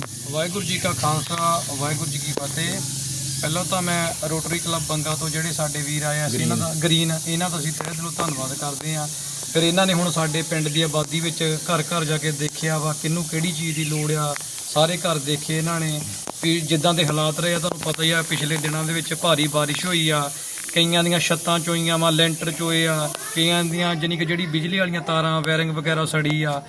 ਵਾਹਿਗੁਰੂ ਜੀ ਕਾ ਖਾਲਸਾ ਵਾਹਿਗੁਰੂ ਜੀ ਕੀ ਫਤਿਹ। ਪਹਿਲਾਂ ਤਾਂ ਮੈਂ ਰੋਟਰੀ ਕਲੱਬ ਬੰਗਾ ਤੋਂ ਜਿਹੜੇ ਸਾਡੇ ਵੀਰ ਆਏ ਆ ਅਸੀਂ ਇਹਨਾਂ ਦਾ ਗ੍ਰੀਨ ਇਹਨਾਂ ਦਾ ਅਸੀਂ ਤਹਿ ਦਿਲੋਂ ਧੰਨਵਾਦ ਕਰਦੇ ਆ ਫਿਰ ਇਹਨਾਂ ਨੇ ਹੁਣ ਸਾਡੇ ਪਿੰਡ ਦੀ ਆਬਾਦੀ ਵਿੱਚ ਘਰ ਘਰ ਜਾ ਕੇ ਦੇਖਿਆ ਵਾ ਕਿਹਨੂੰ ਕਿਹੜੀ ਚੀਜ਼ ਦੀ ਲੋੜ ਆ ਸਾਰੇ ਘਰ ਦੇਖੇ ਇਹਨਾਂ ਨੇ। ਵੀ ਜਿੱਦਾਂ ਦੇ ਹਾਲਾਤ ਰਹੇ ਆ ਤੁਹਾਨੂੰ ਪਤਾ ਹੀ ਆ ਪਿਛਲੇ ਦਿਨਾਂ ਦੇ ਵਿੱਚ ਭਾਰੀ ਬਾਰਿਸ਼ ਹੋਈ ਆ। ਕਈਆਂ ਦੀਆਂ ਛੱਤਾਂ ਚੋਈਆਂ ਵਾ ਲੈਂਟਰ ਚੋਏ ਆ ਕਈਆਂ ਦੀਆਂ ਜਾਣੀ ਕਿ ਜਿਹੜੀ ਬਿਜਲੀ ਵਾਲੀਆਂ ਤਾਰਾਂ ਵਾਇਰਿੰਗ ਵਗੈਰਾ ਸੜੀ ਆ।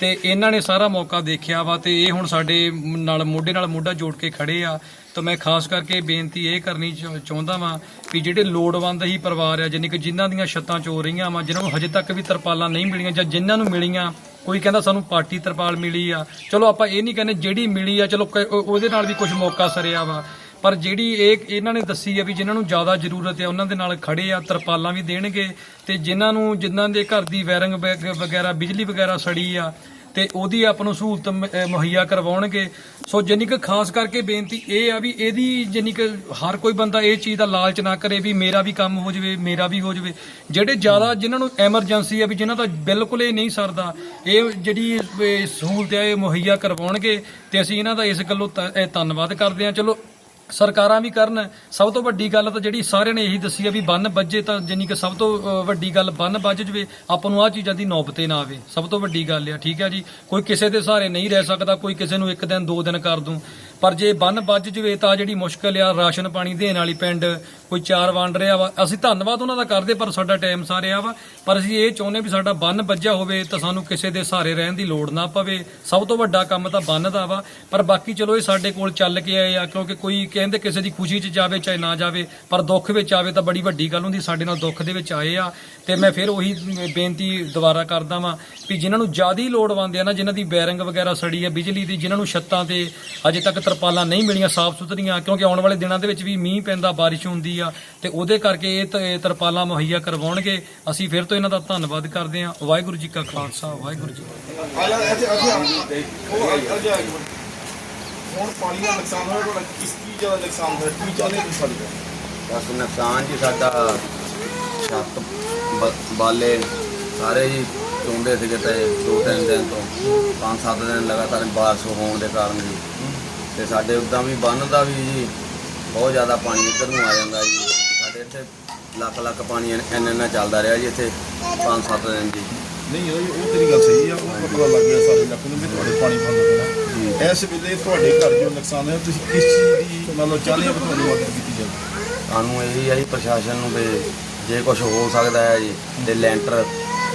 ਤੇ ਇਹਨਾਂ ਨੇ ਸਾਰਾ ਮੌਕਾ ਦੇਖਿਆ ਵਾ ਤੇ ਇਹ ਹੁਣ ਸਾਡੇ ਨਾਲ ਮੋਢੇ ਨਾਲ ਮੋਢਾ ਜੋੜ ਕੇ ਖੜੇ ਆ। ਤਾਂ ਮੈਂ ਖਾਸ ਕਰਕੇ ਬੇਨਤੀ ਇਹ ਕਰਨੀ ਚਾਹ- ਚਾਹੁੰਦਾ ਵਾਂ ਵੀ ਜਿਹੜੇ ਲੋੜਵੰਦ ਹੀ ਪਰਿਵਾਰ ਆ, ਜਾਣੀ ਕਿ ਜਿਨ੍ਹਾਂ ਦੀਆਂ ਛੱਤਾਂ ਚੋ ਰਹੀਆਂ ਵਾ, ਜਿਨ੍ਹਾਂ ਨੂੰ ਹਜੇ ਤੱਕ ਵੀ ਤਰਪਾਲਾਂ ਨਹੀਂ ਮਿਲੀਆਂ ਜਾਂ ਜਿਨ੍ਹਾਂ ਨੂੰ ਮਿਲੀਆਂ, ਕੋਈ ਕਹਿੰਦਾ ਸਾਨੂੰ ਪਾਰਟੀ ਤਰਪਾਲ ਮਿਲੀ ਆ। ਚਲੋ ਆਪਾਂ ਇਹ ਨਹੀਂ ਕਹਿੰਦੇ ਜਿਹੜੀ ਮਿਲੀ ਆ, ਚਲੋ ਕ- ਉਹਦੇ ਨਾਲ ਵੀ ਕੁਝ ਮੌਕਾ ਸਰਿਆ ਵਾ। ਪਰ ਜਿਹੜੀ ਇਹ ਇਹਨਾਂ ਨੇ ਦੱਸੀ ਆ ਵੀ ਜਿਨ੍ਹਾਂ ਨੂੰ ਜ਼ਿਆਦਾ ਜ਼ਰੂਰਤ ਹੈ ਉਹਨਾਂ ਦੇ ਨਾਲ ਖੜੇ ਆ, ਤਰਪਾਲਾਂ ਵੀ ਦੇਣਗੇ ਤੇ ਜਿਨ੍ਹਾਂ ਨੂੰ ਜਿਨ੍ਹਾਂ ਦੇ ਘਰ ਦੀ ਵਾਇਰਿੰਗ ਵਗ- ਵਗੈਰਾ, ਬਿਜਲੀ ਵਗੈਰਾ ਸੜੀ ਆ ਤੇ ਉਹਦੀ ਆਪ ਨੂੰ ਸਹੂਲਤ ਮ- ਅਹ, ਮੁਹੱਈਆ ਕਰਵਾਉਣਗੇ। ਸੋ ਜਾਣੀ ਕਿ ਖਾਸ ਕਰਕੇ ਬੇਨਤੀ ਇਹ ਆ ਵੀ ਇਹਦੀ ਜਾਣੀ ਕਿ ਹਰ ਕੋਈ ਬੰਦਾ ਇਹ ਚੀਜ਼ ਦਾ ਲਾਲਚ ਨਾ ਕਰੇ ਵੀ ਮੇਰਾ ਵੀ ਕੰਮ ਹੋ ਜਾਵੇ, ਮੇਰਾ ਵੀ ਹੋ ਜਾਵੇ। ਜਿਹੜੇ ਜ਼ਿਆਦਾ ਜਿਨ੍ਹਾਂ ਨੂੰ ਐਮਰਜੈਂਸੀ ਆ ਵੀ ਜਿਨ੍ਹਾਂ ਦਾ ਬਿਲਕੁਲ ਇਹ ਨਹੀਂ ਸਰਦਾ, ਇਹ ਜਿਹੜੀ ਇਹ ਸਹੂਲਤ ਹੈ ਇਹ ਮੁਹੱਈਆ ਕਰਵਾਉਣਗੇ ਤੇ ਅਸੀਂ ਇਹਨਾਂ ਦਾ ਇਸ ਗੱਲੋਂ ਧ- ਇਹ ਧੰਨਵਾਦ ਕਰਦੇ ਹਾਂ। ਚਲੋ ਸਰਕਾਰਾਂ ਵੀ ਕਰਨ। ਸਭ ਤੋਂ ਵੱਡੀ ਗੱਲ ਤਾਂ ਜਿਹੜੀ ਸਾਰਿਆਂ ਨੇ ਇਹੀ ਦੱਸੀ ਆ ਵੀ ਬੰਨ ਵੱਜੇ ਤਾਂ ਜਿੰਨੀ ਕਿ ਸਭ ਤੋਂ ਵੱਡੀ ਗੱਲ ਬੰਨ ਵੱਜ ਜਵੇ, ਆਪਾਂ ਨੂੰ ਆਹ ਚੀਜ਼ਾਂ ਦੀ ਨੌਬਤੇ ਨਾ ਆਵੇ। ਸਭ ਤੋਂ ਵੱਡੀ ਗੱਲ ਆ, ਠੀਕ ਹੈ ਜੀ? ਕੋਈ ਕਿਸੇ ਦੇ ਸਹਾਰੇ ਨਹੀਂ ਰਹਿ ਸਕਦਾ, ਕੋਈ ਕਿਸੇ ਨੂੰ ਇੱਕ ਦਿਨ, ਦੋ ਦਿਨ ਕਰ ਦੂੰ। ਪਰ ਜੇ ਬੰਨ ਵੱਜ ਜਵੇ ਤਾਂ ਜਿਹੜੀ ਮੁਸ਼ਕਲ ਆ, ਰਾਸ਼ਨ ਪਾਣੀ ਦੇਣ ਵਾਲੀ ਪਿੰਡ ਕੋਈ ਚਾਰ ਵੰਡ ਰਿਹਾ ਵਾ। ਅਸੀਂ ਧੰਨਵਾਦ ਉਹਨਾਂ ਦਾ ਕਰਦੇ ਪਰ ਸਾਡਾ ਟਾਈਮ ਸਾਰਿਆ ਵਾ। ਪਰ ਅਸੀਂ ਇਹ ਚਾਹੁੰਦੇ ਵੀ ਸਾਡਾ ਬੰਨ ਵੱਜਿਆ ਹੋਵੇ ਤਾਂ ਸਾਨੂੰ ਕਿਸੇ ਦੇ ਸਹਾਰੇ ਰਹਿਣ ਦੀ ਲੋੜ ਨਾ ਪਵੇ। ਸਭ ਤੋਂ ਵੱਡਾ ਕੰਮ ਤਾਂ ਬੰਨ ਦਾ ਵਾ। ਪਰ ਬਾਕੀ ਚਲੋ ਇਹ ਸਾਡੇ ਕੋਲ ਚੱਲ ਕੇ ਆਏ ਆ, ਕਿਉਂਕਿ ਕੋਈ ਕਹਿੰਦੇ ਕਿਸੇ ਦੀ ਖੁਸ਼ੀ 'ਚ ਜਾਵੇ ਚਾਹੇ ਨਾ ਜਾਵੇ, ਪਰ ਦੁੱਖ ਵਿੱਚ ਆਵੇ ਤਾਂ ਬੜੀ ਵੱਡੀ ਗੱਲ ਹੁੰਦੀ, ਸਾਡੇ ਨਾਲ ਦੁੱਖ ਦੇ ਵਿੱਚ ਆਏ ਆ। ਤੇ ਮੈਂ ਫਿਰ ਉਹੀ ਬੇਨਤੀ ਦੁਬਾਰਾ ਕਰਦਾ ਵਾਂ ਵੀ ਜਿਨ੍ਹਾਂ ਨੂੰ ਜ਼ਿਆਦੀ ਲੋੜਵੰਦ ਆ ਨਾ, ਜਿਨ੍ਹਾਂ ਦੀ ਬੈਰਿੰਗ ਵਗੈਰਾ ਸੜੀ ਆ, ਬਿਜਲੀ ਦੀ, ਜਿਨ੍ਹਾਂ ਨੂੰ ਛੱਤਾਂ ਤੇ ਅਜੇ ਤੱਕ ਤਰਪਾਲਾਂ ਨਹੀਂ ਮਿਲੀਆਂ ਸਾਫ਼ ਸੁਥਰੀਆਂ ਕਿਉਂਕਿ ਆਉਣ ਵਾਲੇ ਦਿਨਾਂ ਦੇ ਵਿੱਚ ਵੀ ਮੀਂਹ ਪੈਂਦਾ, ਬਾਰਿਸ਼ ਹੁੰਦੀ ਆ ਤੇ ਉਹਦੇ ਕਰਕੇ ਇਹ ਤ- ਇਹ ਤਰਪਾਲਾਂ ਮੁਹੱਈਆ ਕਰਵਾਉਣਗੇ। ਅਸੀਂ ਫਿਰ ਤੋਂ ਇਹਨਾਂ ਦਾ ਧੰਨਵਾਦ ਕਰਦੇ ਹਾਂ। ਵਾਹਿਗੁਰੂ ਜੀ ਕਾ ਖਾਲਸਾ ਵਾਹਿਗੁਰੂ ਜੀ ਕੀ ਫਤਿਹ। ਆ ਜਾ ਇੱਥੇ ਇੱਥੇ ਆ। ਉਹ ਆ ਜਾ ਹੁਣ ਪਾਣੀ ਦਾ ਨੁਕਸਾਨ ਹੋਇਆ ਤੁਹਾਡਾ। ਕਿਸ ਚੀਜ਼ ਦਾ ਨੁਕਸਾਨ ਹੋਇਆ? ਕੀ ਚਾਹੁੰਦੇ ਤੁਸੀਂ ਸਾਡੇ ਕੋਲ ਬਸ ਨੁਕਸਾਨ ਜੀ ਸਾਡਾ ਛੱਤ ਬ- ਬਾਲੇ ਸਾਰੇ ਜੀ ਚੋਂਦੇ ਸੀਗੇ ਤੇ ਦੋ ਤਿੰਨ ਦਿਨ ਤੋਂ। ਪੰਜ ਸੱਤ ਦਿਨ ਲਗਾਤਾਰ ਬਾਰਿਸ਼ ਹੋਣ ਦੇ ਕਾਰਨ ਜੀ। ਤੇ ਸਾਡੇ ਉਦਾਂ ਵੀ ਬੰਨ ਦਾ ਵੀ ਜੀ ਬਹੁਤ ਜ਼ਿਆਦਾ ਪਾਣੀ ਇੱਧਰ ਨੂੰ ਆ ਜਾਂਦਾ ਜੀ। ਸਾਡੇ ਇੱਥੇ ਲੱਖ ਲੱਖ ਪਾਣੀ ਇੰਨਾ ਇੰਨਾ ਚੱਲਦਾ ਰਿਹਾ ਜੀ ਇੱਥੇ ਪੰਜ ਸੱਤ ਦਿਨ ਜੀ। ਨਹੀਂ ਉਹ ਉਹ ਤੇਰੀ ਗੱਲ ਸਹੀ ਆ ਉਹ ਪਤਾ ਲੱਗ ਗਿਆ ਸਾਰੇ ਇਲਾਕੇ ਨੂੰ ਵੀ ਤੁਹਾਡੇ ਪਾਣੀ ਬੰਦ ਹੋਣਾ ਇਸ ਵੇਲੇ ਤੁਹਾਡੇ ਘਰ ਜੋ ਨੁਕਸਾਨ ਹੋਇਆ ਤੁਸੀਂ ਕਿਸ ਚੀਜ਼ ਦੀ ਮੰਨ ਲਓ ਚਾਹੁੰਦੇ ਹੋ ਕਿ ਮਦਦ ਕੀਤੀ ਜਾਵੇ? ਸਾਨੂੰ ਇਹੀ ਹੈ ਜੀ ਪ੍ਰਸ਼ਾਸਨ ਨੂੰ ਵੀ ਜੇ ਕੁਝ ਹੋ ਸਕਦਾ ਹੈ ਜੀ ਤੇ ਲੈਂਟਰ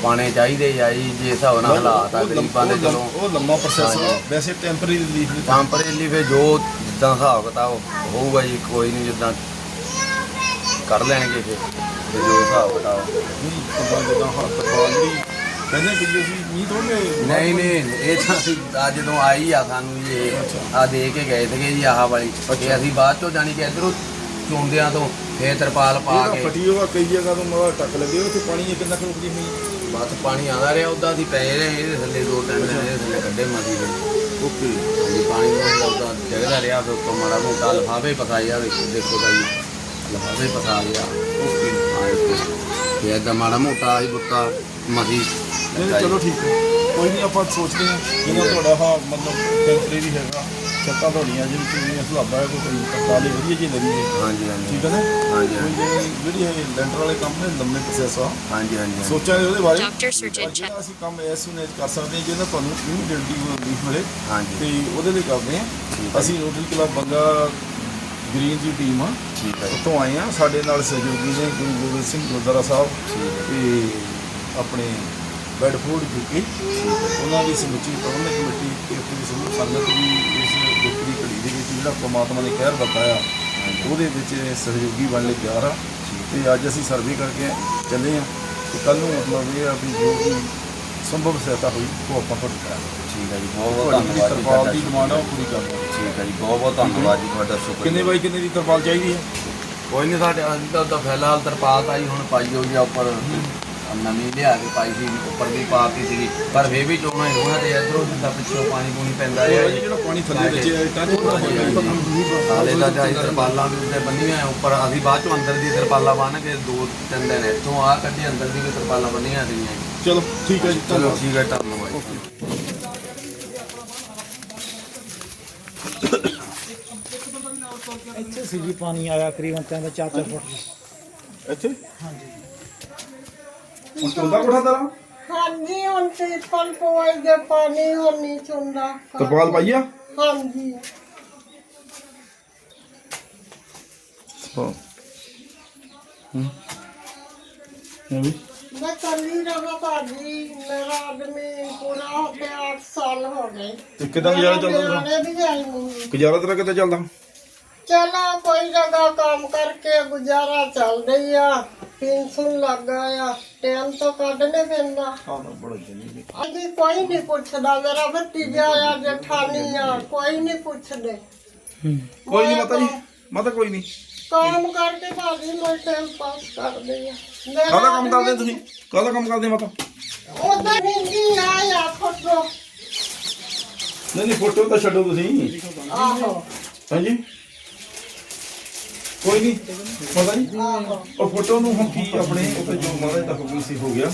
ਪਾਣੇ ਚਾਹੀਦੇ ਆ ਜੀ ਜੇ ਹਿਸਾਬ ਨਾਲ ਹਾਲਾਤ ਆ ਉਹ ਲੰਮ- ਗਰੀਬਾਂ ਦੇ ਉਹ ਲੰਮ- ਚਲੋ। ਉਹ ਲੰਮਾ ਪ੍ਰੋਸੈਸ ਆ। ਵੈਸੇ ਟੈਂਪਰੇਰੀ ਰਿਲੀਫ ਲਈ ਟੈਂਪਰੇਰੀ ਫਿਰ ਜੋ ਜਿੱਦਾਂ ਹਿਸਾਬ ਕਿਤਾਬ ਹੋਊਗਾ ਜੀ ਕੋਈ ਨਹੀਂ ਜਿੱਦਾਂ ਕਰ ਲੈਣਗੇ ਤੇ ਜੋ ਹਿਸਾਬ ਕਿਤਾਬ ਨਹੀਂ ਪਤਾ ਜਿੱਦਾਂ ਹੱਥ ਪਾਲ ਲਈ ਕਹਿੰਦੇ ਕਿ ਅਸੀਂ ਨਹੀਂ ਥੋੜੇ ਨਹੀਂ ਨਹੀਂ ਇਹ ਤਾਂ ਅਸੀਂ ਅੱਜ ਜਦੋਂ ਆਈ ਆ ਸਾਨੂੰ ਜੀ ਇਹ ਆ ਦੇ ਕੇ ਗਏ ਸੀਗੇ ਜੀ ਆਹ ਵਾਲੀ। ਇਹ ਅਸੀਂ ਬਾਅਦ ਚੋਂ ਜਾਣੀ ਕਿ ਇਧਰੋਂ ਚੁੰਦਿਆਂ ਤੋਂ ਫੇਰ ਤਰਪਾਲ ਪਾ ਕੇ। ਫਟੀ ਹੋਗਾ ਕਈ ਜਗ੍ਹਾ ਤੋਂ ਮਗਾ ਟੱਕ ਲੱਗੇ ਉੱਥੇ ਪਾਣੀ ਇਹ ਕਿੰਨਾ ਕੁ ਰੁਕਦੀ ਹੋਈ ਬਸ ਪਾਣੀ ਆਉਂਦਾ ਰਿਹਾ ਉਦਾਂ ਦੀ ਪਏ ਰਹੇ ਇਹਦੇ ਥੱਲੇ ਦੋ ਦਿਨ ਇਹਦੇ ਥੱਲੇ ਕੱਢੇ ਮਾਦੀ ਦੇ। ਓਕੇ। ਹਾਂਜੀ ਪਾਣੀ ਦਾ ਉਦਾਂ ਜਗਦਾ ਰਿਹਾ ਫਿਰ ਉੱਤੋਂ ਮਾੜਾ ਮੋਟਾ ਲਫਾਫੇ ਪਸਾਏ ਆ ਵੇਖੋ ਦੇਖੋ ਜੀ ਲਫਾਫੇ ਪਸਾ ਗਿਆ ਓਕੇ। ਤੇ ਏਦਾਂ ਮਾੜਾ ਮੋਟਾ ਹੀ ਬੁੱਤਾ ਮਸੀ ਨਹੀਂ ਚਲੋ ਠੀਕ ਹੈ। ਕੋਈ ਨਹੀਂ ਆਪਾਂ ਸੋਚਦੇ ਹਾਂ ਜਿਵੇਂ ਤੁਹਾਡਾ ਹਾਂ ਮਤਲਬ ਟੈਂਪਰੇਰੀ ਹੈਗਾ। ਛੱਤਾਂ ਤੁਹਾਡੀਆਂ ਜਿਹੜੀ ਤੁਸੀਂ ਸੁਹਾਬਾ ਹੈ ਕੋਈ ਤਰਪਾਲੇ ਵਧੀਆ ਜੀ ਲੱਗੀ ਹੈ। ਹਾਂਜੀ ਹਾਂਜੀ। ਠੀਕ ਹੈ ਨਾ? ਹਾਂਜੀ ਕੋਈ ਜਿਹੜੀ ਜਿਹੜੀ ਇਹ ਲੈਂਟਰ ਵਾਲੇ ਕੰਮ ਨੇ ਲੰਮੇ ਪ੍ਰੋਸੈਸ ਆ। ਹਾਂਜੀ ਹਾਂਜੀ ਸੋਚਾਂਗੇ ਉਹਦੇ ਬਾਰੇ? ਪਰ ਜਿਹੜਾ ਅਸੀਂ ਕੰਮ ਐਸ ਸੁਨੇ ਕਰ ਸਕਦੇ ਹਾਂ ਜਿਹਨਾਂ ਤੁਹਾਨੂੰ ਇਮੀਡੀਏਟਲੀ ਰਿਲੀਫ ਮਿਲੇ ਹਾਂਜੀ। ਤੇ ਉਹਦੇ ਲਈ ਕਰਦੇ ਹਾਂ। ਅਸੀਂ ਰੋਟਰੀ ਕਲੱਬ ਬੰਗਾ ਗ੍ਰੀਨ ਦੀ ਟੀਮ ਆ। ਠੀਕ ਹੈ। ਉੱਥੋਂ ਆਏ ਆ ਸਾਡੇ ਨਾਲ ਸਹਿਯੋਗੀ ਨੇ ਗੁਰੂ ਗੋਬਿੰਦ ਸਿੰਘ ਗੁਰਦੁਆਰਾ ਸਾਹਿਬ ਠੀਕ ਹੈ। ਤੇ ਆਪਣੇ ਬੈਡਫੋਰਡ ਯੂਕੇ ਉਹਨਾਂ ਦੀ ਸਮੁੱਚੀ ਪ੍ਰਬੰਧਕ ਕਮੇਟੀ ਤੇ ਸਮੂਹ ਸੰਗਤ ਵੀ ਇਸ ਦੀ ਦੇ ਵਿੱਚ ਜਿਹੜਾ ਪ੍ਰਮਾਤਮਾ ਨੇ ਕਹਿਰ ਬਤਾਇਆ ਉਹਦੇ ਵਿੱਚ ਸਹਿਯੋਗੀ ਬਣ ਲਈ ਤਿਆਰ ਆ। ਤੇ ਅੱਜ ਅਸੀਂ ਸਰਵੇ ਕਰਕੇ ਚੱਲੇ ਆ ਤੇ ਕੱਲ ਨੂੰ ਮਤਲਬ ਇਹ ਆ ਵੀ ਜੋ ਵੀ ਸੰਭਵ ਸਹਾਇਤਾ ਹੋਈ ਉਹ ਆਪਾਂ ਤੁਹਾਡੀ ਕਰਾਂਗੇ ਠੀਕ ਹੈ ਜੀ ਬਹੁਤ ਬਹੁਤ ਧੰਨਵਾਦ ਜੀ ਤਰਪਾਲ ਦੀ। ਡਿਮਾਂਡ ਆ ਉਹ ਪੂਰੀ ਕਰਾਂਗੇ ਠੀਕ ਹੈ ਜੀ ਬਹੁਤ ਬਹੁਤ ਧੰਨਵਾਦ ਜੀ ਤੁਹਾਡਾ ਸ਼ੁਕਰ ਕਿੰਨੇ ਬਾਈ ਕਿੰਨੇ ਦੀ ਤਰਪਾਲ ਚਾਹੀਦੀ ਹੈ? ਕੋਈ ਨਹੀਂ ਸਾਡੇ ਤਾਂ ਉਦਾਂ ਫਿਲਹਾਲ ਤਰਪਾਲ ਤਾਂ ਜੀ ਹੁਣ ਪਾਈ ਹੋਈ ਆ ਉੱਪਰ। ਨਵੀਂ ਲਿਆ ਕੇ ਪਾਈ ਸੀ ਉੱਪਰ ਵੀ ਪਾਤੀ ਸੀਗੀ। ਪਰ ਫੇਰ ਵੀ ਚੋਣਾ ਹੀ ਹੋਣਾ ਤੇ ਇਧਰੋਂ ਜਿੱਦਾਂ ਪਿੱਛੋਂ ਪਾਣੀ ਪੂਣੀ ਪੈਂਦਾ ਰਿਹਾ ਜੀ। ਜਿਹੜਾ ਪਾਣੀ ਥੱਲੇ ਵਿੱਚ ਟਾਂ ਥੋੜਾ ਹਾਲੇ ਤਾਂ ਜਾਈ ਤਰਪਾਲਾਂ ਵੀ ਉੱਤੇ ਬੰਨੀਆਂ ਆ ਉੱਪਰ ਅਸੀਂ ਬਾਅਦ ਚੋਂ ਅੰਦਰ ਦੀ ਤਰਪਾਲਾਂ ਬੰਨ ਕੇ ਦੋ ਤਿੰਨ ਦਿਨ ਇੱਥੋਂ ਆ ਕੱਢੀ ਅੰਦਰ ਦੀ ਵੀ ਤਰਪਾਲਾਂ ਬੰਨੀਆਂ ਸੀਗੀਆਂ ਜੀ। ਚਲੋ ਠੀਕ ਹੈ ਜੀ ਚਲੋ ਧੰਨਵਾਦ। ਠੀਕ ਹੈ ਧੰਨਵਾਦ ਜੀ। ਇੱਥੇ ਸੀ ਜੀ ਪਾਣੀ ਆਇਆ ਕਰੀਬਨ ਤਿੰਨ ਚਾਰ ਚਾਰ ਫੁੱਟ। ਜੀ ਇੱਥੇ ਹੁਣ ਚੁੰਦਾ ਕੋਠਾ ਤੇਰਾ? ਹਾਂਜੀ ਹੁਣ ਤੇ ਪਲ ਪਵਾਈ ਦੇ ਪਾਣੀ ਹੁਣ ਨਹੀਂ ਚੁੰਦਾ। ਤਰਪਾਲ ਪਾਈਆ ਹਾਂਜੀ। ਹਾਂ। ਹੂੰ। ਇਹ ਵੀ? ਮੈਂ ਕੱਲੀ ਰਹਾ ਭਾਜੀ ਮੇਰਾ ਆਦਮੀ ਪੂਰਾ ਹੋ ਗਿਆ 8 ਸਾਲ ਹੋ ਗਏ। ਤੇ ਕਿਦਾਂ ਗੁਜ਼ਾਰਾ ਚੱਲਦਾ ਤੇਰਾ? ਨਿਆਣੇ ਵੀ ਆਏ ਨਹੀਂ। ਗੁਜ਼ਾਰਾ ਤੇਰਾ ਕਿੱਦਾਂ ਚੱਲਦਾ? ਚਲਾ ਕੋਈ ਜਗ੍ਹਾ ਕੰਮ ਕਰਕੇ ਗੁਜ਼ਾਰਾ ਚੱਲ ਰਹੀ ਆ। ਪੈਨਸ਼ਨ ਲੱਗਾ ਆ ਟਾਈਮ ਤੋਂ ਕੱਢਨੇ ਪੈਂਦਾ। ਹਾਂ ਨਾ ਬੜਾ ਜਲੀ ਅਜੀ ਕੋਈ ਨਹੀਂ ਪੁੱਛਦਾ ਮੇਰਾ ਭਤੀਜਾ ਆ ਜਠਾਣੀ ਆ ਕੋਈ ਨਹੀਂ ਪੁੱਛਦੇ। ਕੋਈ ਨਹੀਂ ਮਾਤਾ ਜੀ ਮਾਤਾ ਕੋਈ ਨਹੀਂ ਕੰਮ ਕਰਕੇ ਭਾਜੀ ਮੈਂ ਟਾਈਮ ਪਾਸ ਕਰਦੇ ਆ। ਕਾਹਦਾ ਕੰਮ ਕਰਦੇ ਤੁਸੀਂ? ਕਾਹਦਾ ਕੰਮ ਕਰਦੇ ਮਾਤਾ? ਉਹਦਾ ਨਹੀਂ ਆਇਆ ਫੋਟੋ। ਨਹੀਂ ਨਹੀਂ ਫੋਟੋ ਤਾਂ ਛੱਡੋ ਤੁਸੀਂ। ਆਹੋ। ਹਾਂਜੀ। ਕੋਈ ਨਹੀਂ ਮਾਤਾ ਜੀ ਆਹੋ ਉਹ ਫੋਟੋ ਨੂੰ ਹੁਣ ਕੀ ਆਪਣੇ ਉੱਤੇ ਜੋ ਮਹਾਰਾਜ ਦਾ ਹੁਕਮ ਸੀ ਹੋ ਗਿਆ।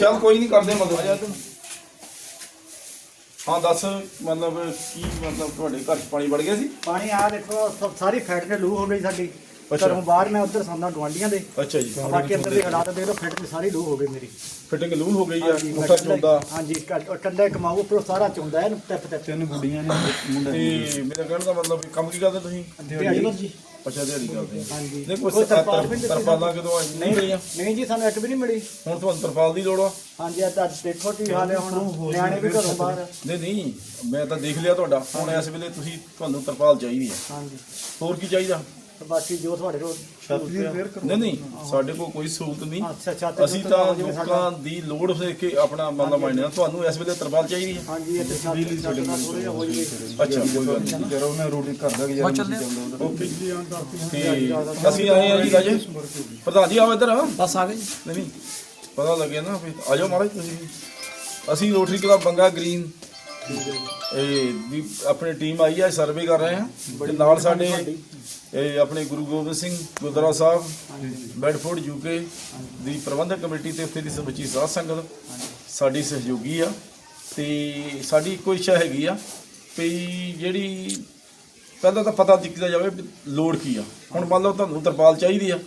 ਚੱਲ ਕੋਈ ਨਹੀਂ ਕਰਦੇ ਮਦਦ। ਤੂੰ ਹਾਂ ਦੱਸ ਮਤਲਬ ਕੀ ਮਤਲਬ ਤੁਹਾਡੇ ਘਰ 'ਚ ਪਾਣੀ ਵੜ ਗਿਆ ਸੀ? ਪਾਣੀ ਆ ਦੇਖੋ ਸ- ਸਾਰੀ ਫੈਟ ਤੇ ਲੂ ਹੋ ਗਈ ਸਾਡੀ। ਅੱਛਾ। ਘਰੋਂ ਬਾਹਰ ਮੈਂ ਉੱਧਰ ਸੌਂਦਾ ਗਵਾਂਡੀਆਂ ਦੇ। ਅੱਛਾ ਜੀ। ਬਾਕੀ ਅੰਦਰ ਦੇ ਹਾਲਾਤ ਦੇਖ ਲਓ ਫੈਟ ਤੇ ਸਾਰੀ ਲੂ ਹੋ ਗਈ ਮੇਰੀ। ਫਿਟਿੰਗ ਲੂਨ ਹੋ ਗਈ ਆ ਹਾਂਜੀ, ਮੁੱਠਾ ਮੈਂ ਚੁੰਦਾ। ਹਾਂਜੀ ਕ- ਕੰਡਾ ਕਮਾਊ ਉੱਪਰੋਂ ਸਾਰਾ ਚੁੰਦਾ ਇਹਨੂੰ ਟਿਪ ਟਿਪ। ਤਿੰਨ ਗੁੱਡੀਆਂ ਨੇ ਤੇ ਮੇਰਾ ਕਹਿਣ ਦਾ ਮਤਲਬ ਵੀ ਕੰਮ ਕੀ ਕਰਦੇ ਤੁਸੀਂ? ਦਿਹਾੜੀ ਜੀ ਅੱਛਾ ਦਿਹਾੜੀ ਕਰਦੇ ਆ। ਹਾਂਜੀ। ਨਹੀਂ ਕੋਈ ਕੋਈ ਤਰਪਾਲ ਵੀ ਤਰਪਾਲ ਨਹੀਂ ਦਿੱਤੀ ਤਰਪਾਲਾਂ ਕਦੋਂ ਆਈ? ਨਹੀਂ ਗਈਆਂ ਨਹੀਂ ਜੀ ਸਾਨੂੰ ਇੱਕ ਵੀ ਨਹੀਂ ਮਿਲੀ। ਹੁਣ ਤੁਹਾਨੂੰ ਤਰਪਾਲ ਦੀ ਲੋੜ ਆ? ਹਾਂਜੀ ਅੱਜ ਅੱਜ ਦੇਖੋ ਕੀ ਹਾਲ ਹੈ ਹੁਣ ਨਿਆਣੇ ਵੀ ਘਰੋਂ ਬਾਹਰ ਨਹੀਂ ਨਹੀਂ ਮੈਂ ਤਾਂ ਦੇਖ ਲਿਆ ਤੁਹਾਡਾ। ਹੁਣ ਇਸ ਵੇਲੇ ਤੁਸੀਂ ਤੁਹਾਨੂੰ ਤਰਪਾਲ ਚਾਹੀਦੀ ਹੈ ਹਾਂਜੀ। ਹੋਰ ਕੀ ਚਾਹੀਦਾ? ਤੇ ਬਾਕੀ ਜੋ ਤੁਹਾਡੇ ਕੋਲ ਨਹੀਂ ਨਹੀਂ ਸਾਡੇ ਕੋਲ ਕੋਈ ਸਹੂਲਤ ਨਹੀਂ। ਅੱਛਾ ਅਸੀਂ ਤਾਂ ਲੋਕਾਂ ਦੀ ਲੋੜ ਦੇਖ ਕੇ ਆਪਣਾ ਮੰਨਦੇ ਹਾਂ ਤੁਹਾਨੂੰ ਇਸ ਵੇਲੇ ਤਰਪਾਲ ਚਾਹੀਦੀ ਹੈ। ਹਾਂਜੀ ਇਹ ਤੇ ਛੱਤ ਛੱਤ ਦਾ ਥੋੜ੍ਹਾ ਹੋ ਜਵੇ। ਅੱਛਾ ਕੋਈ ਗੱਲ ਨਹੀਂ। ਜਰਾ ਉਹਨੇ ਰੋਟੀ ਘਰ ਦਾ ਗੁਜ਼ਾਰਾ ਚੱਲਦੇ ਓਕੇ। ਤੇ ਅਸੀਂ ਆਏ ਆ ਜੀ ਰਾਜੇ। ਪ੍ਰਧਾਨ ਜੀ ਆਓ ਇੱਧਰ ਬਸ ਆ ਗਏ ਜੀ। ਨਹੀਂ ਨਹੀਂ ਪਤਾ ਲੱਗਿਆ ਨਾ ਵੀ ਆ ਜਾਓ ਮਹਾਰਾਜ ਤੁਸੀਂ। ਅਸੀਂ ਰੋਟਰੀ ਕਲੱਬ ਬੰਗਾ ਗ੍ਰੀਨ। ਇਹ ਦੀ ਆਪਣੀ ਟੀਮ ਆਈ ਹੈ ਸਰਵੇ ਕਰ ਰਹੇ ਹਾਂ। ਤੇ ਨਾਲ ਸਾਡੇ ਇਹ ਆਪਣੇ ਗੁਰੂ ਗੋਬਿੰਦ ਸਿੰਘ ਗੁਰਦੁਆਰਾ ਸਾਹਿਬ ਬੈਡਫੋਰਡ ਯੂਕੇ ਦੀ ਪ੍ਰਬੰਧਕ ਕਮੇਟੀ ਤੇ ਉੱਥੇ ਦੀ ਸਮੁੱਚੀ ਸਾਧ ਸੰਗਤ ਸਾਡੀ ਸਹਿਯੋਗੀ ਆ ਤੇ ਸਾਡੀ ਇੱਕੋ ਇੱਛਾ ਹੈਗੀ ਆ ਵੀ ਜਿਹੜੀ ਪਹਿਲਾਂ ਤਾਂ ਪਤਾ ਦਿੱਤਾ ਜਾਵੇ ਵੀ ਲੋੜ ਕੀ ਆ। ਹੁਣ ਮੰਨ ਲਓ ਤੁਹਾਨੂੰ ਤਰਪਾਲ ਚਾਹੀਦੀ ਆ।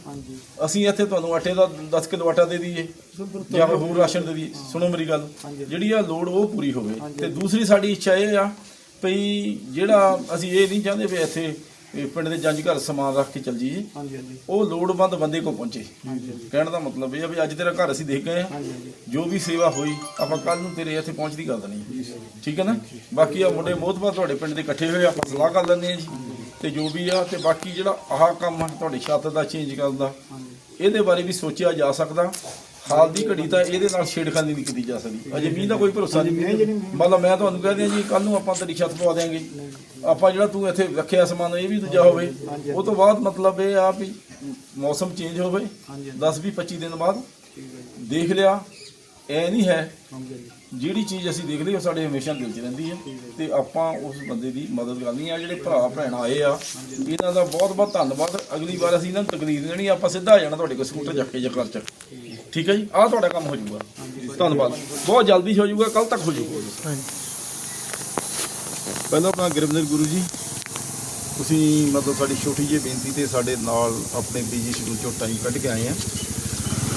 ਅਸੀਂ ਇੱਥੇ ਤੁਹਾਨੂੰ ਆਟੇ ਦਾ 10 ਕਿਲੋ ਆਟਾ ਦੇ ਦਈਏ ਜਾਂ ਹੋਰ ਰਾਸ਼ਨ ਦੇ ਦਈਏ। ਸੁਣੋ ਮੇਰੀ ਗੱਲ। ਜਿਹੜੀ ਆ ਲੋੜ ਉਹ ਪੂਰੀ ਹੋਵੇ। ਤੇ ਦੂਸਰੀ ਸਾਡੀ ਇੱਛਾ ਇਹ ਆ ਵੀ ਜਿਹੜਾ ਅਸੀਂ ਇਹ ਨਹੀਂ ਚਾਹੁੰਦੇ ਵੀ ਇੱਥੇ ਇਹ ਪਿੰਡ ਦੇ ਜੰਜ ਘਰ ਸਮਾਨ ਰੱਖ ਕੇ ਚੱਲ ਜਾਈਏ। ਹਾਂਜੀ ਹਾਂਜੀ। ਉਹ ਲੋੜਵੰਦ ਬੰਦੇ ਕੋ ਪਹੁੰਚੇ। ਕਹਿਣ ਦਾ ਮਤਲਬ ਇਹ ਆ ਵੀ ਅੱਜ ਤੇਰਾ ਘਰ ਅਸੀਂ ਦੇਖ ਗਏ ਆ। ਜੋ ਵੀ ਸੇਵਾ ਹੋਈ ਆਪਾਂ ਕੱਲ ਨੂੰ ਤੇਰੇ ਇੱਥੇ ਪਹੁੰਚਦੀ ਕਰ ਦੇਣੀ ਹੈ। ਠੀਕ ਹੈ ਨਾ? ਬਾਕੀ ਆ ਮੁੰਡੇ ਮੋਤਬਾ ਤੁਹਾਡੇ ਪਿੰਡ ਦੇ ਇਕੱਠੇ ਹੋਏ ਆਪਾਂ ਸਲਾਹ ਕਰ ਲੈਂਦੇ ਆ ਜੀ। ਤੇ ਜੋ ਵੀ ਆ ਤੇ ਬਾਕੀ ਜਿਹੜਾ ਆਹ ਕੰਮ ਆ ਤੁਹਾਡੀ ਛੱਤ ਦਾ ਚੇਂਜ ਕਰਨ ਦਾ ਇਹਦੇ ਬਾਰੇ ਵੀ ਸੋਚਿਆ ਜਾ ਸਕਦਾ। ਹਾਲ ਦੀ ਘੜੀ ਤਾਂ ਇਹਦੇ ਨਾਲ ਛੇੜਖਾਨੀ ਨਹੀਂ ਕੀਤੀ ਜਾ ਸਕਦੀ। ਅਜੇ ਮੀਂਹ ਦਾ ਕੋਈ ਭਰੋਸਾ ਨਹੀਂ। ਮਤਲਬ ਮੈਂ ਤੁਹਾਨੂੰ ਕਹਿ ਦਿਆਂ ਜੀ ਕੱਲ ਨੂੰ ਆਪਾਂ ਤੇਰੀ ਛੱਤ ਪਵਾ ਦਿਆਂਗੇ। ਆਪਾਂ ਜਿਹੜਾ ਤੂੰ ਇੱਥੇ ਰੱਖਿਆ ਸਮਾਨ ਇਹ ਵੀ ਦੂਜਾ ਹੋਵੇ। ਉਹ ਤੋਂ ਬਾਅਦ ਮਤਲਬ ਇਹ ਆ ਵੀ ਮੌਸਮ ਚੇਂਜ ਹੋਵੇ। 10 20 25 ਦਿਨ ਬਾਅਦ ਦੇਖ ਲਿਆ ਇਹ ਨਹੀਂ ਹੈ। ਜਿਹੜੀ ਚੀਜ਼ ਅਸੀਂ ਦੇਖ ਲਈ ਉਹ ਸਾਡੇ ਹਮੇਸ਼ਾ ਦਿਲ 'ਚ ਰਹਿੰਦੀ ਹੈ। ਤੇ ਆਪਾਂ ਉਸ ਬੰਦੇ ਦੀ ਮਦਦ ਕਰਨੀ ਆ ਜਿਹੜੇ ਭਰਾ ਭੈਣ ਆਏ ਆ। ਇਹਨਾਂ ਦਾ ਬਹੁਤ ਬਹੁਤ ਧੰਨਵਾਦ। ਅਗਲੀ ਵਾਰ ਅਸੀਂ ਇਹਨਾਂ ਨੂੰ ਤਕਲੀਫ ਦੇਣੀ ਆਪਾਂ ਸਿੱਧਾ ਆ ਜਾਣਾ ਤੁਹਾਡੇ ਕੋਲ ਸਕੂਟਰ ਚੱਕ ਕੇ ਜਾਂ ਘਰ ਚ ਠੀਕ ਹੈ ਜੀ? ਆਹ ਤੁਹਾਡਾ ਕੰਮ ਹੋ ਜਾਊਗਾ। ਧੰਨਵਾਦ। ਬਹੁਤ ਜਲਦੀ ਹੋ ਜਾਊਗਾ ਕੱਲ ਤੱਕ ਹੋ ਜਾਊਗਾ। ਪਹਿਲਾਂ ਤਾਂ ਗੁਰਵਿੰਦਰ ਗੁਰੂ ਜੀ ਤੁਸੀਂ ਮਤਲਬ ਸਾਡੀ ਛੋਟੀ ਜਿਹੀ ਬੇਨਤੀ ਤੇ ਸਾਡੇ ਨਾਲ ਆਪਣੇ ਬੀਜੀ ਸ਼ਡਿਊਲ ਚੋਂ ਟਾਈਮ ਕੱਢ ਕੇ ਆਏ ਆ।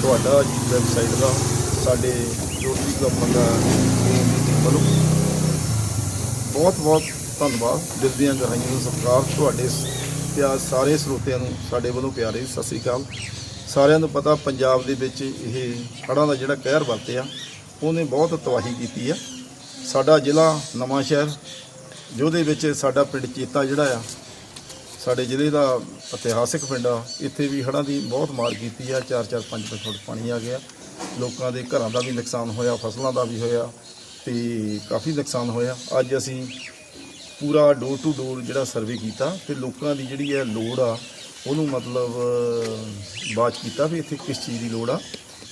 ਤੁਹਾਡਾ ਜੀ ਵੈਬਸਾਈਟ ਦਾ ਸਾਡੇ ਰੋਟਰੀ ਕਲੱਬ ਮੰਗਾ ਵੱਲੋਂ ਬਹੁਤ ਬਹੁਤ ਧੰਨਵਾਦ। ਦਿਲ ਦੀਆਂ ਗਹਿਰਾਈਆਂ ਨੂੰ ਸਤਿਕਾਰ ਤੁਹਾਡੇ ਪਿਆਰ ਸਾਰੇ ਸਰੋਤਿਆਂ ਨੂੰ ਸਾਡੇ ਵੱਲੋਂ ਪਿਆਰੇ ਸਤਿ ਸ੍ਰੀ ਅਕਾਲ। ਸਾਰਿਆਂ ਨੂੰ ਪਤਾ ਪੰਜਾਬ ਦੇ ਵਿੱਚ ਇਹ ਹੜ੍ਹਾਂ ਦਾ ਜਿਹੜਾ ਕਹਿਰ ਵਰਤਿਆ, ਉਹਨੇ ਬਹੁਤ ਤਬਾਹੀ ਕੀਤੀ ਆ। ਸਾਡਾ ਜ਼ਿਲ੍ਹਾ ਨਵਾਂ ਸ਼ਹਿਰ, ਜਿਹਦੇ ਵਿੱਚ ਸਾਡਾ ਪਿੰਡ ਚੇਤਾ ਜਿਹੜਾ ਆ, ਸਾਡੇ ਜ਼ਿਲ੍ਹੇ ਦਾ ਇਤਿਹਾਸਿਕ ਪਿੰਡ ਆ, ਇੱਥੇ ਵੀ ਹੜ੍ਹਾਂ ਦੀ ਬਹੁਤ ਮਾਰ ਕੀਤੀ ਆ। 4-4 5 ਫੁੱਟ ਪਾਣੀ ਆ ਗਿਆ। ਲੋਕਾਂ ਦੇ ਘਰਾਂ ਦਾ ਵੀ ਨੁਕਸਾਨ ਹੋਇਆ, ਫਸਲਾਂ ਦਾ ਵੀ ਹੋਇਆ ਤੇ ਕਾਫੀ ਨੁਕਸਾਨ ਹੋਇਆ। ਅੱਜ ਅਸੀਂ ਪੂਰਾ ਡੋਰ ਟੂ ਡੋਰ ਜਿਹੜਾ ਸਰਵੇ ਕੀਤਾ ਤੇ ਲੋਕਾਂ ਦੀ ਜਿਹੜੀ ਹੈ ਲੋੜ ਆ ਉਹਨੂੰ ਮਤਲਬ ਬਾਤ ਕੀਤਾ ਵੀ ਇੱਥੇ ਕਿਸ ਚੀਜ਼ ਦੀ ਲੋੜ ਆ।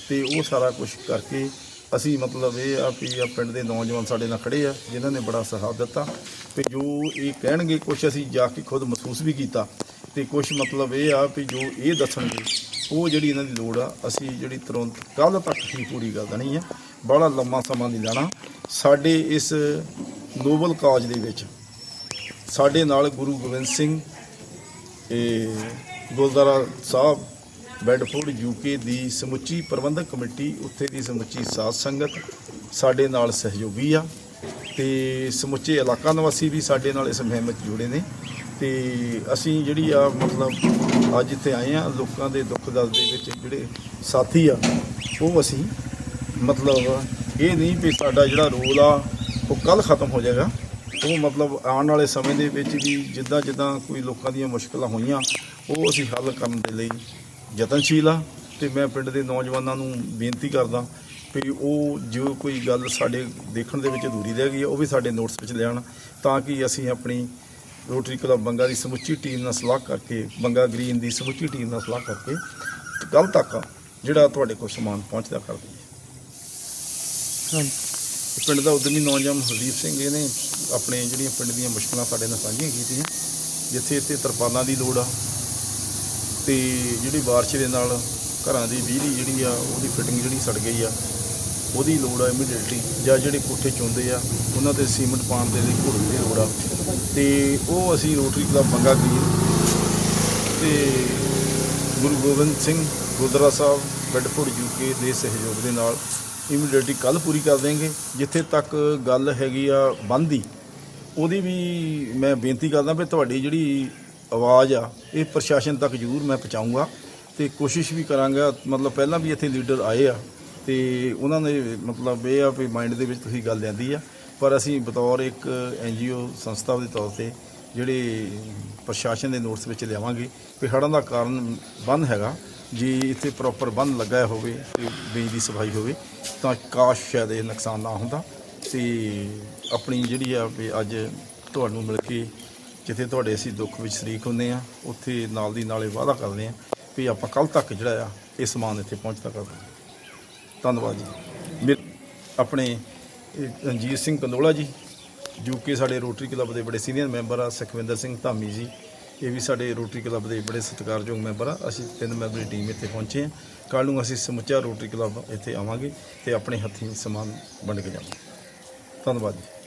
ਤੇ ਉਹ ਸਾਰਾ ਕੁਝ ਕਰਕੇ ਅਸੀਂ ਮਤਲਬ ਇਹ ਆ ਵੀ ਆ ਪਿੰਡ ਦੇ ਨੌਜਵਾਨ ਸਾਡੇ ਨਾਲ ਖੜੇ ਆ, ਜਿਨ੍ਹਾਂ ਨੇ ਬੜਾ ਸਾਥ ਦਿੱਤਾ। ਤੇ ਜੋ ਇਹ ਕਹਿਣਗੇ ਕੁਝ ਅਸੀਂ ਜਾ ਕੇ ਖੁਦ ਮਹਿਸੂਸ ਵੀ ਕੀਤਾ। ਤੇ ਕੁਝ ਮਤਲਬ ਇਹ ਆ ਵੀ ਜੋ ਇਹ ਦੱਸਣਗੇ, ਉਹ ਜਿਹੜੀ ਇਹਨਾਂ ਦੀ ਲੋੜ ਆ, ਅਸੀਂ ਜਿਹੜੀ ਤੁਰੰਤ ਕੱਲ ਤੱਕ ਹੀ ਪੂਰੀ ਕਰ ਦੇਣੀ ਹੈ ਬੜਾ ਲੰਮਾ ਸਮਾਂ ਨਹੀਂ ਲੈਣਾ। ਸਾਡੇ ਇਸ ਨੋਬਲ ਕਾਜ ਦੇ ਵਿੱਚ ਸਾਡੇ ਨਾਲ ਗੁਰੂ ਗੋਬਿੰਦ ਸਿੰਘ ਇਹ ਗੁਰਦੁਆਰਾ ਸਾਹਿਬ ਬੈਡਫੋਰਡ ਯੂਕੇ ਦੀ ਸਮੁੱਚੀ ਪ੍ਰਬੰਧਕ ਕਮੇਟੀ, ਉੱਥੇ ਦੀ ਸਮੁੱਚੀ ਸਾਧ ਸੰਗਤ ਸਾਡੇ ਨਾਲ ਸਹਿਯੋਗੀ ਆ ਤੇ ਸਮੁੱਚੇ ਇਲਾਕਾ ਨਿਵਾਸੀ ਵੀ ਸਾਡੇ ਨਾਲ ਇਸ ਮੁਹਿੰਮ 'ਚ ਜੁੜੇ ਨੇ ਤੇ ਅਸੀਂ ਜਿਹੜੀ ਆ ਮਤਲਬ ਅੱਜ ਇੱਥੇ ਆਏ ਆ, ਲੋਕਾਂ ਦੇ ਦੁੱਖ ਦਰਦ ਦੇ ਵਿੱਚ ਜਿਹੜੇ ਸਾਥੀ ਆ, ਉਹ ਅਸੀਂ ਮਤਲਬ ਇਹ ਨਹੀਂ ਵੀ ਸਾਡਾ ਜਿਹੜਾ ਰੋਲ ਆ, ਉਹ ਕੱਲ ਖਤਮ ਹੋ ਜਾਏਗਾ। ਉਹ ਮਤਲਬ ਆਉਣ ਵਾਲੇ ਸਮੇਂ ਦੇ ਵਿੱਚ ਵੀ ਜਿੱਦਾਂ ਜਿੱਦਾਂ ਕੋਈ ਲੋਕਾਂ ਦੀਆਂ ਮੁਸ਼ਕਲਾਂ ਹੋਈਆਂ, ਉਹ ਅਸੀਂ ਹੱਲ ਕਰਨ ਦੇ ਲਈ ਯਤਨਸ਼ੀਲ ਆ ਤੇ ਮੈਂ ਪਿੰਡ ਦੇ ਨੌਜਵਾਨਾਂ ਨੂੰ ਬੇਨਤੀ ਕਰਦਾ ਵੀ ਉਹ ਜੋ ਕੋਈ ਗੱਲ ਸਾਡੇ ਦੇਖਣ ਦੇ ਵਿੱਚ ਅਧੂਰੀ ਰਹਿ ਗਈ ਹੈ ਉਹ ਵੀ ਸਾਡੇ ਨੋਟਸ ਵਿੱਚ ਲਿਆਉਣ ਤਾਂ ਕਿ ਅਸੀਂ ਆਪਣੀ ਰੋਟਰੀ ਕਲੱਬ ਬੰਗਾ ਦੀ ਸਮੁੱਚੀ ਟੀਮ ਨਾਲ ਸਲਾਹ ਕਰਕੇ, ਬੰਗਾ ਗ੍ਰੀਨ ਦੀ ਸਮੁੱਚੀ ਟੀਮ ਨਾਲ ਸਲਾਹ ਕਰਕੇ ਕੱਲ ਤੱਕ ਜਿਹੜਾ ਤੁਹਾਡੇ ਕੋਲ ਸਮਾਨ ਪਹੁੰਚਦਾ ਕਰ ਦਈਏ। ਪਿੰਡ ਦਾ ਉਦਮੀ ਨੌਜਵਾਨ ਹਰਦੀਪ ਸਿੰਘ, ਇਹਨੇ ਆਪਣੇ ਜਿਹੜੀਆਂ ਪਿੰਡ ਦੀਆਂ ਮੁਸ਼ਕਲਾਂ ਸਾਡੇ ਨਾਲ ਸਾਂਝੀਆਂ ਕੀਤੀਆਂ। ਜਿੱਥੇ ਇੱਥੇ ਤਰਪਾਲਾਂ ਦੀ ਲੋੜ ਆ ਤੇ ਜਿਹੜੀ ਬਾਰਿਸ਼ ਦੇ ਨਾਲ ਘਰਾਂ ਦੀ ਬਿਜਲੀ ਜਿਹੜੀ ਆ, ਉਹਦੀ ਫਿਟਿੰਗ ਜਿਹੜੀ ਸੜ ਗਈ ਆ, ਉਹਦੀ ਲੋੜ ਆ ਇਮੀਡੀਏਟਲੀ ਜਾਂ ਜਿਹੜੇ ਕੋਠੇ ਚੁੰਦੇ ਆ, ਉਹਨਾਂ ਤੇ ਸੀਮੈਂਟ ਪਾਉਣ ਦੇ ਲਈ ਘੁੜ ਦੀ ਲੋੜ ਆ। ਤੇ ਉਹ ਅਸੀਂ ਰੋਟਰੀ ਕਲੱਬ ਬੰਗਾ ਕਰੀਏ ਤੇ ਗੁਰੂ ਗੋਬਿੰਦ ਸਿੰਘ ਗੁਰਦੁਆਰਾ ਸਾਹਿਬ, ਬੈਡਫੋਰਡ ਯੂਕੇ ਦੇ ਸਹਿਯੋਗ ਦੇ ਨਾਲ ਇਮੀਡੀਏਟਲੀ ਕੱਲ ਪੂਰੀ ਕਰ ਦੇਵਾਂਗੇ ਜਿੱਥੇ ਤੱਕ ਗੱਲ ਹੈਗੀ ਆ ਬੰਦ ਦੀ ਉਹਦੀ ਵੀ ਮੈਂ ਬੇਨਤੀ ਕਰਦਾ ਵੀ ਤੁਹਾਡੀ ਜਿਹੜੀ ਆਵਾਜ਼ ਆ, ਇਹ ਪ੍ਰਸ਼ਾਸਨ ਤੱਕ ਜ਼ਰੂਰ ਮੈਂ ਪਹੁੰਚਾਊਂਗਾ ਤੇ ਕੋਸ਼ਿਸ਼ ਵੀ ਕਰਾਂਗਾ, ਮਤਲਬ ਪਹਿਲਾਂ ਵੀ ਇੱਥੇ ਲੀਡਰ ਆਏ ਆ ਤੇ ਉਹਨਾਂ ਨੇ ਮਤਲਬ ਇਹ ਆ ਵੀ ਮਾਈਂਡ ਦੇ ਵਿੱਚ ਤੁਸੀਂ ਗੱਲ ਲੈਂਦੀ ਆ, ਪਰ ਅਸੀਂ ਬਤੌਰ ਇੱਕ ਐਨਜੀਓ ਸੰਸਥਾ ਦੇ ਤੌਰ ਤੇ ਜਿਹੜੇ ਪ੍ਰਸ਼ਾਸਨ ਦੇ ਨੋਟਸ ਵਿੱਚ ਲਿਆਵਾਂਗੇ, ਵੀ ਹੜ੍ਹਾਂ ਦਾ ਕਾਰਨ ਬੰਨ ਹੈਗਾ ਜੇ ਇੱਥੇ ਪ੍ਰੋਪਰ ਬੰਦ ਲੱਗਾ ਹੋਵੇ ਤੇ ਦੀ ਸਫ਼ਾਈ ਹੋਵੇ, ਤਾਂ ਕਾਸ਼ ਸ਼ਾਇਦ ਇਹ ਨੁਕਸਾਨ ਨਾ ਹੁੰਦਾ। ਤੇ ਆਪਣੀ ਜਿਹੜੀ ਆ ਵੀ ਅੱਜ ਤੁਹਾਨੂੰ ਮਿਲ ਕੇ ਜਿੱਥੇ ਤੁਹਾਡੇ ਅਸੀਂ ਦੁੱਖ ਵਿੱਚ ਸ਼ਰੀਕ ਹੁੰਦੇ ਆ, ਉੱਥੇ ਨਾਲ ਦੀ ਨਾਲੇ ਵਾਅਦਾ ਕਰਦੇ ਆ ਵੀ ਆਪਾਂ ਕੱਲ ਤੱਕ ਜਿਹੜਾ ਆ, ਇਹ ਸਮਾਨ ਇੱਥੇ ਪਹੁੰਚਦਾ ਕਰਦੇ ਦਾਂਗੇ ਧੰਨਵਾਦ ਜੀ। ਮੇਰੇ ਆਪਣੇ ਰਣਜੀਤ ਸਿੰਘ ਕੰਦੋਲਾ ਜੀ ਜੋ ਕਿ ਸਾਡੇ ਰੋਟਰੀ ਕਲੱਬ ਦੇ ਬੜੇ ਸੀਨੀਅਰ ਮੈਂਬਰ ਆ, ਸੁਖਵਿੰਦਰ ਸਿੰਘ ਧਾਮੀ ਜੀ ਇਹ ਵੀ ਸਾਡੇ ਰੋਟਰੀ ਕਲੱਬ ਦੇ ਬੜੇ ਸਤਿਕਾਰਯੋਗ ਮੈਂਬਰ ਆ। ਅਸੀਂ ਤਿੰਨ ਮੈਂਬਰੀ ਟੀਮ ਇੱਥੇ ਪਹੁੰਚੇ ਹਾਂ। ਕੱਲ੍ਹ ਨੂੰ ਅਸੀਂ ਸਮੁੱਚਾ ਰੋਟਰੀ ਕਲੱਬ ਇੱਥੇ ਆਵਾਂਗੇ ਤੇ ਆਪਣੇ ਹੱਥੀਂ ਸਮਾਨ ਵੰਡ ਕੇ ਜਾਵਾਂਗੇ। ਧੰਨਵਾਦ ਜੀ।